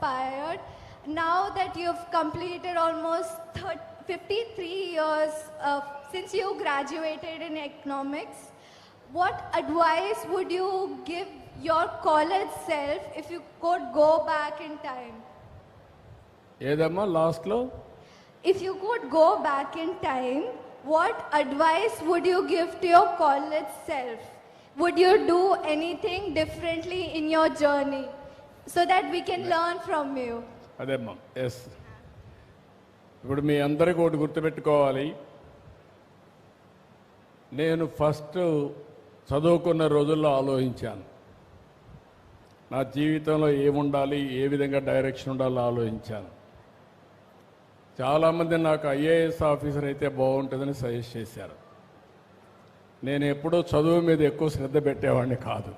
inspired. Now that you've completed almost 30, 53 years of, since you graduated in economics, what advice would you give your college self if you could go back in time? ఏదమ్మా లాస్ట్లో If you could go back in time, what advice would you give to your college self? Would you do anything differently in your journey So that we can learn from you? అదేమ్మా yes ఇప్పుడు మీ అందరికీ ఒకటి గుర్తుపెట్టుకోవాలి. నేను first చదువుకున్న రోజుల్లో ఆలోచించాను. నా జీవితంలో ఏముండాలి ఏ విధంగా డైరెక్షన్ ఉండాలో ఆలోచించాను. చాలామంది నాకు ఐఏఎస్ ఆఫీసర్ అయితే బాగుంటుందని సజెస్ట్ చేశారు. నేను ఎప్పుడూ చదువు మీద ఎక్కువ శ్రద్ధ పెట్టేవాడిని కాదు.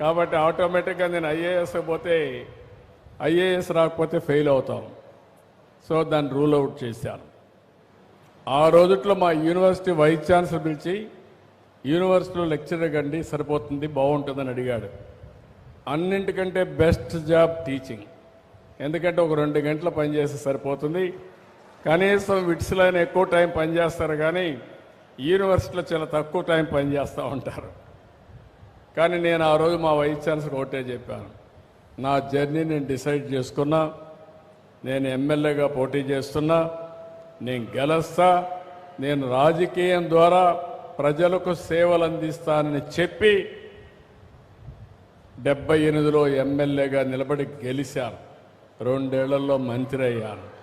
కాబట్టి ఆటోమేటిక్గా నేను ఐఏఎస్ పోతే ఐఏఎస్ రాకపోతే ఫెయిల్ అవుతాం. సో దాన్ని రూల్ అవుట్ చేశాను. ఆ రోజుట్లో మా యూనివర్సిటీ వైస్ ఛాన్సలర్ పిలిచి యూనివర్సిటీలో లెక్చరర్ కండి సరిపోతుంది బాగుంటుందని అడిగాడు. అన్నింటికంటే బెస్ట్ జాబ్ టీచింగ్ ఎందుకంటే ఒక రెండు గంటల పని చేస్తే సరిపోతుంది. కనీసం విట్స్లో అయినా ఎక్కువ టైం పనిచేస్తారు కానీ యూనివర్సిటీలో చాలా తక్కువ టైం పనిచేస్తూ ఉంటారు. కానీ నేను ఆ రోజు మా వైస్ ఛాన్సలర్ ఒకటే చెప్పాను. నా జర్నీ నేను డిసైడ్ చేసుకున్నా. నేను ఎమ్మెల్యేగా పోటీ చేస్తున్నా. నేను గెలుస్తా. నేను రాజకీయం ద్వారా ప్రజలకు సేవలు అందిస్తానని చెప్పి డెబ్బై ఎనిమిదిలో ఎమ్మెల్యేగా నిలబడి గెలిచాను రెండేళ్ళలో మంత్రి అయ్యాను.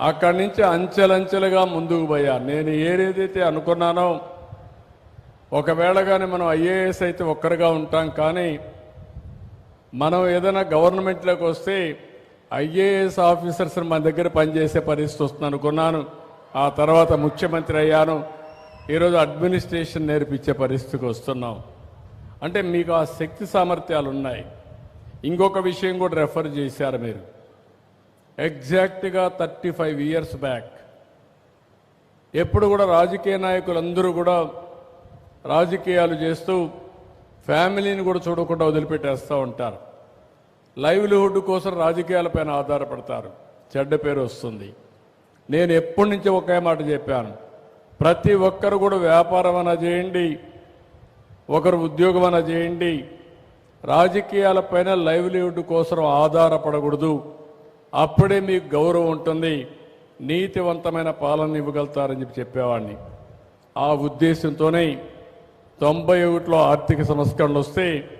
అక్కడి నుంచి అంచెలంచెలుగా ముందుకు పోయాను నేను ఏదైతే అనుకున్నానో ఒకవేళ కానీ మనం ఐఏఎస్ అయితే ఒక్కరుగా ఉంటాం కానీ మనం ఏదైనా గవర్నమెంట్లోకి వస్తే ఐఏఎస్ ఆఫీసర్స్ మన దగ్గర పనిచేసే పరిస్థితి వస్తుంది అనుకున్నాను. ఆ తర్వాత ముఖ్యమంత్రి అయ్యాను. ఈరోజు అడ్మినిస్ట్రేషన్ నేర్పించే పరిస్థితికి వస్తున్నాం. అంటే మీకు ఆ శక్తి సామర్థ్యాలు ఉన్నాయి. ఇంకొక విషయం కూడా రెఫర్ చేశారు మీరు. ఎగ్జాక్ట్గా థర్టీ ఫైవ్ ఇయర్స్ బ్యాక్. ఎప్పుడు కూడా రాజకీయ నాయకులందరూ కూడా రాజకీయాలు చేస్తూ ఫ్యామిలీని కూడా చూడకుండా వదిలిపెట్టేస్తూ ఉంటారు. లైవ్లీహుడ్ కోసం రాజకీయాలపైన ఆధారపడతారు. చెడ్డ పేరు వస్తుంది. నేను ఎప్పటి నుంచి ఒకే మాట చెప్పాను. ప్రతి ఒక్కరు కూడా వ్యాపారం అన చేయండి ఒకరు ఉద్యోగం అన చేయండి రాజకీయాలపైన లైవ్లీహుడ్ కోసం ఆధారపడకూడదు. అప్పుడే మీకు గౌరవం ఉంటుంది. నీతివంతమైన పాలన ఇవ్వగలుగుతారని చెప్పి చెప్పేవాడిని. ఆ ఉద్దేశంతోనే తొంభై ఒకటిలో ఆర్థిక సంస్కరణలు వస్తే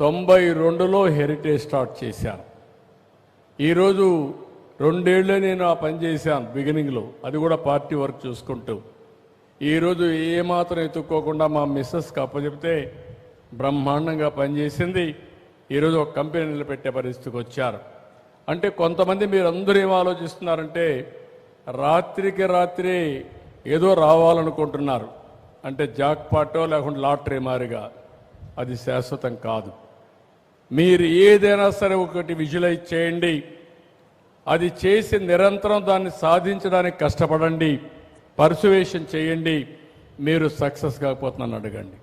తొంభై రెండులో హెరిటేజ్ స్టార్ట్ చేశాను. ఈరోజు రెండేళ్ళే నేను ఆ పని చేశాను బిగినింగ్లో అది కూడా పార్టీ వర్క్ చూసుకుంటూ. ఈరోజు ఏమాత్రం ఎత్తుక్కోకుండా మా మిస్సెస్కి అప్పచెప్తే బ్రహ్మాండంగా పనిచేసింది ఈరోజు ఒక కంపెనీ నిలబెట్టే పరిస్థితికి వచ్చారు. అంటే కొంతమంది మీరందరూ ఏం ఆలోచిస్తున్నారంటే రాత్రికి రాత్రి ఏదో రావాలనుకుంటున్నారు. అంటే జాక్ లేకుండా లేకుంటే లాటరీ మారిగా అది శాశ్వతం కాదు. మీరు ఏదైనా సరే ఒకటి విజువలైజ్ చేయండి. అది చేసి నిరంతరం దాన్ని సాధించడానికి కష్టపడండి. పర్సువేషన్ చేయండి. మీరు సక్సెస్ కాకపోతున్నాను అడగండి.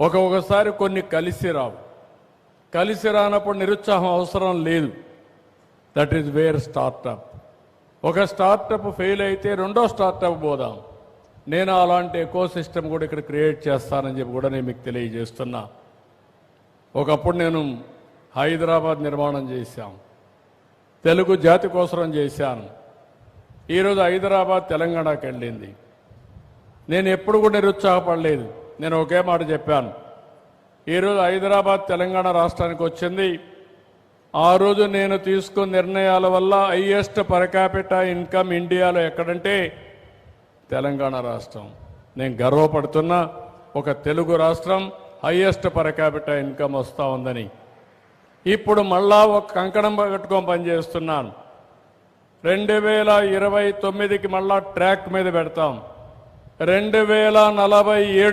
ఒక ఒకసారి కొన్ని కలిసి రావు. కలిసి రానప్పుడు నిరుత్సాహం అవసరం లేదు. దట్ ఈజ్ వేర్ స్టార్టప్ ఒక స్టార్టప్ ఫెయిల్ అయితే రెండో స్టార్టప్ పోదాం. నేను అలాంటి ఎకో సిస్టమ్ కూడా ఇక్కడ క్రియేట్ చేస్తానని చెప్పి కూడా నేను మీకు తెలియజేస్తున్నా. ఒకప్పుడు నేను హైదరాబాద్ నిర్మాణం చేశాం. తెలుగు జాతి కోసరం చేశాను. ఈరోజు హైదరాబాద్ తెలంగాణకి వెళ్ళింది. నేను ఎప్పుడు కూడా నిరుత్సాహపడలేదు. నేను ఒకే మాట చెప్పాను. ఈరోజు హైదరాబాద్ తెలంగాణ రాష్ట్రానికి వచ్చింది. ఆ రోజు నేను తీసుకున్న నిర్ణయాల వల్ల హైయెస్ట్ పరకాపిట ఇన్కమ్ ఇండియాలో ఎక్కడంటే తెలంగాణ రాష్ట్రం. నేను గర్వపడుతున్నా ఒక తెలుగు రాష్ట్రం హైయెస్ట్ పరకాపిట ఇన్కమ్ వస్తూ ఉందని. ఇప్పుడు మళ్ళా ఒక కంకణం కట్టుకొని పనిచేస్తున్నాను. రెండు వేల ఇరవై తొమ్మిదికి మళ్ళా ట్రాక్ మీద పెడతాం. రెండు వేల నలభై ఏడు